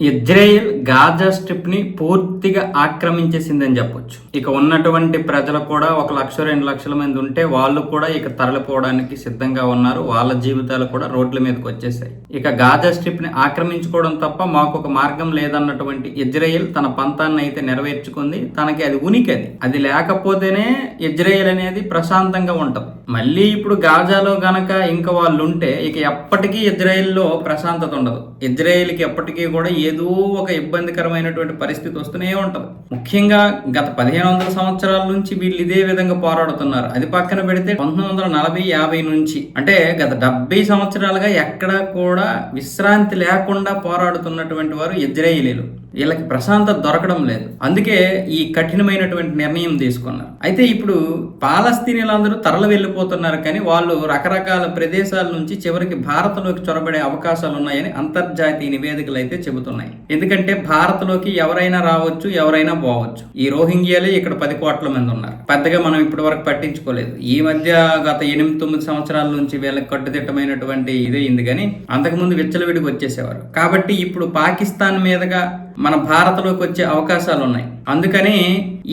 Israel Gaza స్ట్రిప్ని పూర్తిగా ఆక్రమించేసిందని చెప్పొచ్చు. ఇక ఉన్నటువంటి ప్రజలు కూడా ఒక లక్ష రెండు లక్షల మంది ఉంటే వాళ్ళు కూడా ఇక తరలిపోవడానికి సిద్ధంగా ఉన్నారు. వాళ్ళ జీవితాలు కూడా రోడ్ల మీదకి వచ్చేసాయి. ఇక గాజా స్ట్రిప్ని ఆక్రమించుకోవడం తప్ప మాకు ఒక మార్గం లేదన్నటువంటి ఇజ్రాయెల్ తన పంతాన్ని అయితే నెరవేర్చుకుంది. తనకి అది ఉనికి అది అది లేకపోతేనే ఇజ్రాయెల్ అనేది ప్రశాంతంగా ఉంటుంది. మళ్ళీ ఇప్పుడు గాజాలో గనక ఇంకా వాళ్ళు ఉంటే ఇక ఎప్పటికీ ఇజ్రాయెల్లో ప్రశాంతత ఉండదు. ఇజ్రాయెల్కి ఎప్పటికీ కూడా ఏదో ఒక ఇబ్బందికరమైనటువంటి పరిస్థితి వస్తూనే ఉంటుంది. ముఖ్యంగా గత పదిహేను వందల సంవత్సరాల నుంచి వీళ్ళు ఇదే విధంగా పోరాడుతున్నారు. అది పక్కన పెడితే పంతొమ్మిది వందల నలభై యాభై నుంచి అంటే గత డెబ్బై సంవత్సరాలుగా ఎక్కడా కూడా విశ్రాంతి లేకుండా పోరాడుతున్నటువంటి వారు ఇజ్రాయిలీలు. వీళ్ళకి ప్రశాంతత దొరకడం లేదు. అందుకే ఈ కఠినమైనటువంటి నిర్ణయం తీసుకున్నారు. అయితే ఇప్పుడు పాలస్తీనీలందరూ తరలి వెళ్ళిపోతున్నారు కానీ వాళ్ళు రకరకాల ప్రదేశాల నుంచి చివరికి భారత్లోకి చొరబడే అవకాశాలు ఉన్నాయని అంతర్జాతీయ నివేదికలు అయితే ఉన్నాయి ఎందుకంటే భారత్లోకి ఎవరైనా రావచ్చు ఎవరైనా పోవచ్చు. ఈ రోహింగ్యాలే ఇక్కడ పది కోట్ల మంది ఉన్నారు. పెద్దగా మనం ఇప్పటి వరకు పట్టించుకోలేదు. ఈ మధ్య గత ఎనిమిది తొమ్మిది సంవత్సరాల నుంచి వీళ్ళకి కట్టుదిట్టమైనటువంటి ఇదే అయింది కానీ అంతకుముందు విచ్చలవిడికి వచ్చేసేవారు. కాబట్టి ఇప్పుడు పాకిస్తాన్ మీదుగా మన భారత్లోకి వచ్చే అవకాశాలు ఉన్నాయి. అందుకని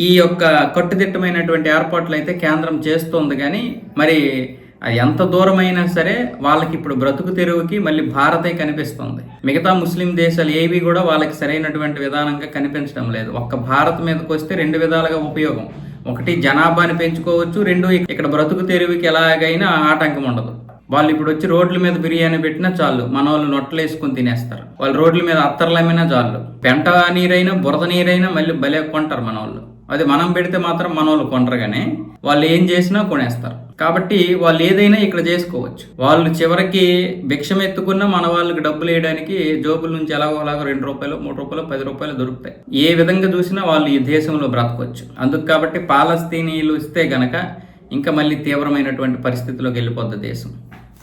ఈ యొక్క కట్టుదిట్టమైనటువంటి ఏర్పాట్లు అయితే కేంద్రం చేస్తోంది కానీ మరి ఎంత దూరమైనా సరే వాళ్ళకి ఇప్పుడు బ్రతుకు తెరువుకి మళ్ళీ భారతే కనిపిస్తుంది. మిగతా ముస్లిం దేశాలు ఏవి కూడా వాళ్ళకి సరైనటువంటి విధానంగా కనిపించడం లేదు. ఒక్క భారత్ మీదకి వస్తే రెండు విధాలుగా ఉపయోగం. ఒకటి జనాభాని పెంచుకోవచ్చు రెండు ఇక్కడ బ్రతుకు తెరువుకి ఎలాగైనా ఆటంకం ఉండదు. వాళ్ళు ఇప్పుడు వచ్చి రోడ్ల మీద బిర్యానీ పెట్టినా చాలు మన వాళ్ళు నొట్టలేసుకుని తినేస్తారు. వాళ్ళు రోడ్ల మీద అత్తర్లమైనా చాలు. పెంట నీరైనా బురద నీరైనా మళ్ళీ భలే కొంటారు మన వాళ్ళు. అది మనం పెడితే మాత్రం మన వాళ్ళు కొంటారు కానీ వాళ్ళు ఏం చేసినా కొనేస్తారు. కాబట్టి వాళ్ళు ఏదైనా ఇక్కడ చేసుకోవచ్చు. వాళ్ళు చివరికి భిక్షం ఎత్తుకున్న మన వాళ్ళకి డబ్బులు వేయడానికి జోబుల నుంచి ఎలాగో అలాగో రెండు రూపాయలు మూడు రూపాయలు పది రూపాయలు దొరుకుతాయి. ఏ విధంగా చూసినా వాళ్ళు ఈ దేశంలో బ్రతకవచ్చు అందుకు కాబట్టి పాలస్తీనీలు ఇస్తే గనక ఇంకా మళ్ళీ తీవ్రమైనటువంటి పరిస్థితిలోకి వెళ్ళిపోద్ది దేశం.